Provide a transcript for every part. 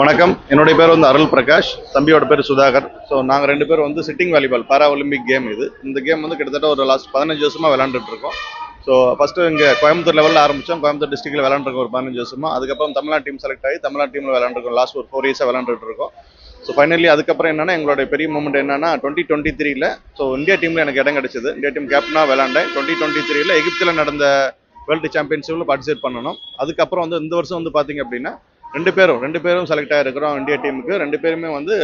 வணக்கம். என்னுடைய பேர் வந்து அருள் பிரகாஷ். தம்பியோட பேர் சுதாகர். ஸோ நாங்கள் ரெண்டு பேரும் வந்து sitting volleyball para Olympic game இது. இந்த கேம் வந்து கிட்டத்தட்ட ஒரு லாஸ்ட் பதினஞ்சு வருஷமாக விளாண்டுட்டு இருக்கோம். ஸோ ஃபஸ்ட்டு இங்கே கோயம்புத்தூர் லெவலில் ஆரம்பித்தோம் கோயம்புத்தூர் டிஸ்ட்ரிக்ட்டில் விளாண்டுருக்கோம் ஒரு பதினஞ்சு வருஷமாக அதுக்கப்புறம் தமிழ்நாடு டீம் செலக்ட் ஆகி தமிழ்நாடு டீமில் விளாண்டுருக்கோம் லாஸ்ட் ஒரு ஃபோர் இயர்ஸாக விளாண்டுட்டு இருக்கோம். ஸோ ஃபைனலி அதுக்கப்புறம் என்னென்னா எங்களுடைய பெரிய மூமெண்ட் என்னன்னா டுவெண்ட்டி டுவெண்ட்டி த்ரீல ஸோ இந்தியா டீமில் எனக்கு இடம் கிடச்சிது. இந்தியா டீம் கேப்டனாக விளாண்டேன் டுவெண்ட்டி டுவெண்ட்டி த்ரீல எகிப்தில் நடந்த வேர்ல்டு சாம்பியன்ஷிப்பில் பார்ட்டிசிபேட் பண்ணணும். அதுக்கப்புறம் வந்து இந்த வருஷம் வந்து பார்த்தீங்க அப்படின்னா ரெண்டு பேரும் ரெண்டு பேரும் செலக்ட் ஆகிருக்கிறோம் இந்தியா டீமுக்கு ரெண்டு பேருமே வந்து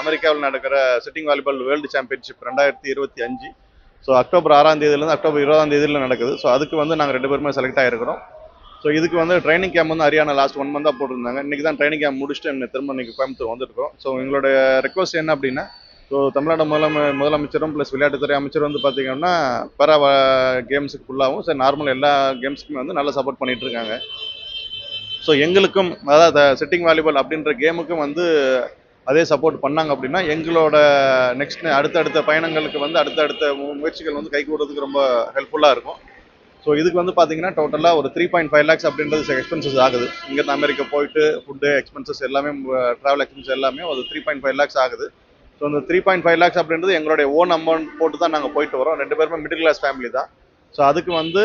அமெரிக்காவில் நடக்கிற சிட்டிங் வாலிபால் வேர்ல்டு சாம்பியன்ஷிப் ரெண்டாயிரத்தி இருபத்தி அஞ்சு. ஸோ அக்டோபர் ஆறாம் தேதியிலேருந்து அக்டோபர் இருபதாம் தேதியில் நடக்குது. ஸோ அதுக்கு வந்து நாங்கள் ரெண்டு பேருமே செலக்ட் ஆகிருக்கிறோம் ஸோ இதுக்கு வந்து ட்ரைனிங் கேம்ப் வந்து ஹரியானா லாஸ்ட் ஒன் மந்தாக போட்டிருந்தாங்க. இன்றைக்கி தான் ட்ரைனிங் கேம்ப் முடிச்சுட்டு திரும்ப இன்றைக்கி கோயம்புத்தூர் வந்துருக்கோம் ஸோ எங்களுடைய ரெக்வஸ்ட் என்ன அப்படின்னா ஸோ தமிழ்நாடு முதலமை முதலமைச்சரும் ப்ளஸ் விளையாட்டுத்துறை அமைச்சர் வந்து பார்த்திங்கன்னா பர கேம்ஸுக்கு ஃபுல்லாகவும் சரி நார்மல் எல்லா கேம்ஸுக்குமே வந்து நல்லா சப்போர்ட் பண்ணிகிட்ருக்காங்க இருக்காங்க. ஸோ எங்களுக்கும் அதாவது செட்டிங் வாலிபால் அப்படின்ற கேமுக்கும் வந்து அதே சப்போர்ட் பண்ணாங்க அப்படின்னா எங்களோட நெக்ஸ்ட் அடுத்தடுத்த பயணங்களுக்கு வந்து அடுத்தடுத்த மு- முயற்சிகள் வந்து கை கூடுறதுக்கு ரொம்ப ஹெல்ப்ஃபுல்லாக இருக்கும். ஸோ இதுக்கு வந்து பார்த்தீங்கன்னா டோட்டலாக ஒரு த்ரீ பாயிண்ட் ஃபைவ் லேக்ஸ் அப்படின்றது எக்ஸ்பென்சஸ் ஆகுது. இங்கேருந்து அமெரிக்கா போயிட்டு ஃபுட்டு எக்ஸ்பென்சஸ் எல்லாமே ட்ராவல் எக்ஸ்பென்சஸ் எல்லாமே ஒரு த்ரீ பாயிண்ட் ஃபைவ் லேக்ஸ் ஆகுது. ஸோ இந்த த்ரீ பாயிண்ட் ஃபைவ் லேக்ஸ் அப்படின்றது எங்களுடைய ஓன் அமௌண்ட் போட்டு தான் நாங்கள் போயிட்டு வரோம். ரெண்டு பேருமே மிடில் கிளாஸ் ஃபேமிலி தான். ஸோ அதுக்கு வந்து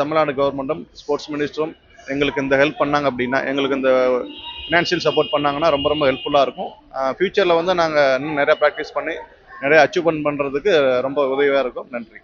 தமிழ்நாடு கவர்மெண்ட்டும் ஸ்போர்ட்ஸ் மினிஸ்டரும் எங்களுக்கு இந்த ஹெல்ப் பண்ணாங்க அப்படின்னா எங்களுக்கு இந்த ஃபினான்ஷியல் சப்போர்ட் பண்ணாங்கன்னா ரொம்ப ரொம்ப ஹெல்ப்ஃபுல்லாக இருக்கும். ஃப்யூச்சரில் வந்து நாங்கள் இன்னும் நிறையா ப்ராக்டிஸ் பண்ணி நிறைய அச்சீவ்மெண்ட் பண்ணுறதுக்கு ரொம்ப உதவியாக இருக்கும். நன்றி.